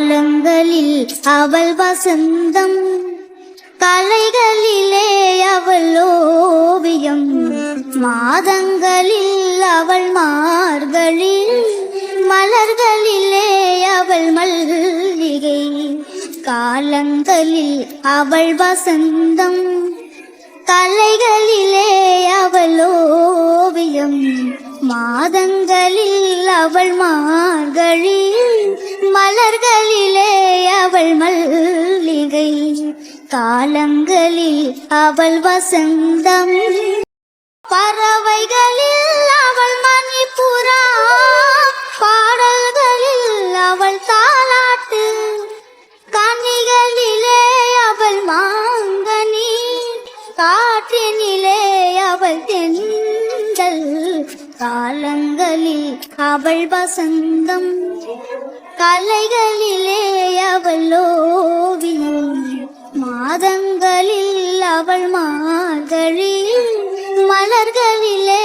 காலங்களில் அவள் வசந்தம் கலைகளிலே அவள் ஓவியம் மாதங்களில் அவள் மார்களில் மலர்களிலே அவள் மல்லிகை காலங்களில் அவள் வசந்தம் கலைகளிலே அவள் ஓவியம் மாதங்களில் அவள் மார்களில் மலர்களிலே அவள் மல்லிகை காலங்களில் அவள் வசந்தம். பறவைகளில் அவள் மணிப்புறா பாடல்களில் அவள் தாலாட்டு கனிகளிலே அவள் மாங்கனி காற்றினிலே அவள் தென் காலங்களில் அவள் வசந்தம் கலைகளிலே அவள் ஓவியம் மாதங்களில் அவள் மாதழி மலர்களிலே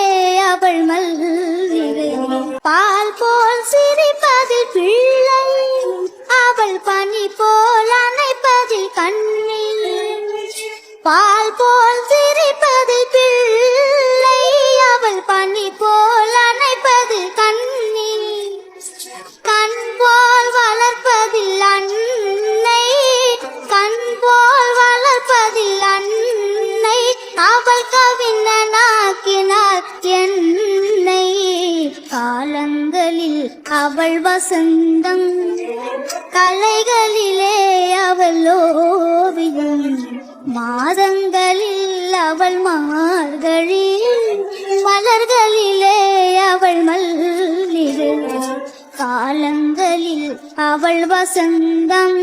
அவள் மல்லிகை பால் போல் சிரிப்பதில் பிள்ளை அவள் பனி போல் அணைப்பதில் கண்ணி பால் போல் கண் போல் வளர்ப்பதில் அன்னை கண் போல் வளர்ப்பதில் அன்னை அவள் கவிஞனாக்கினார் என்னை. காலங்களில் அவள் வசந்தம் கலைகளிலே அவள் ஓவியம் மாதங்களில் அவள் மார்கழி மலர்கள் அவள் வசந்தம்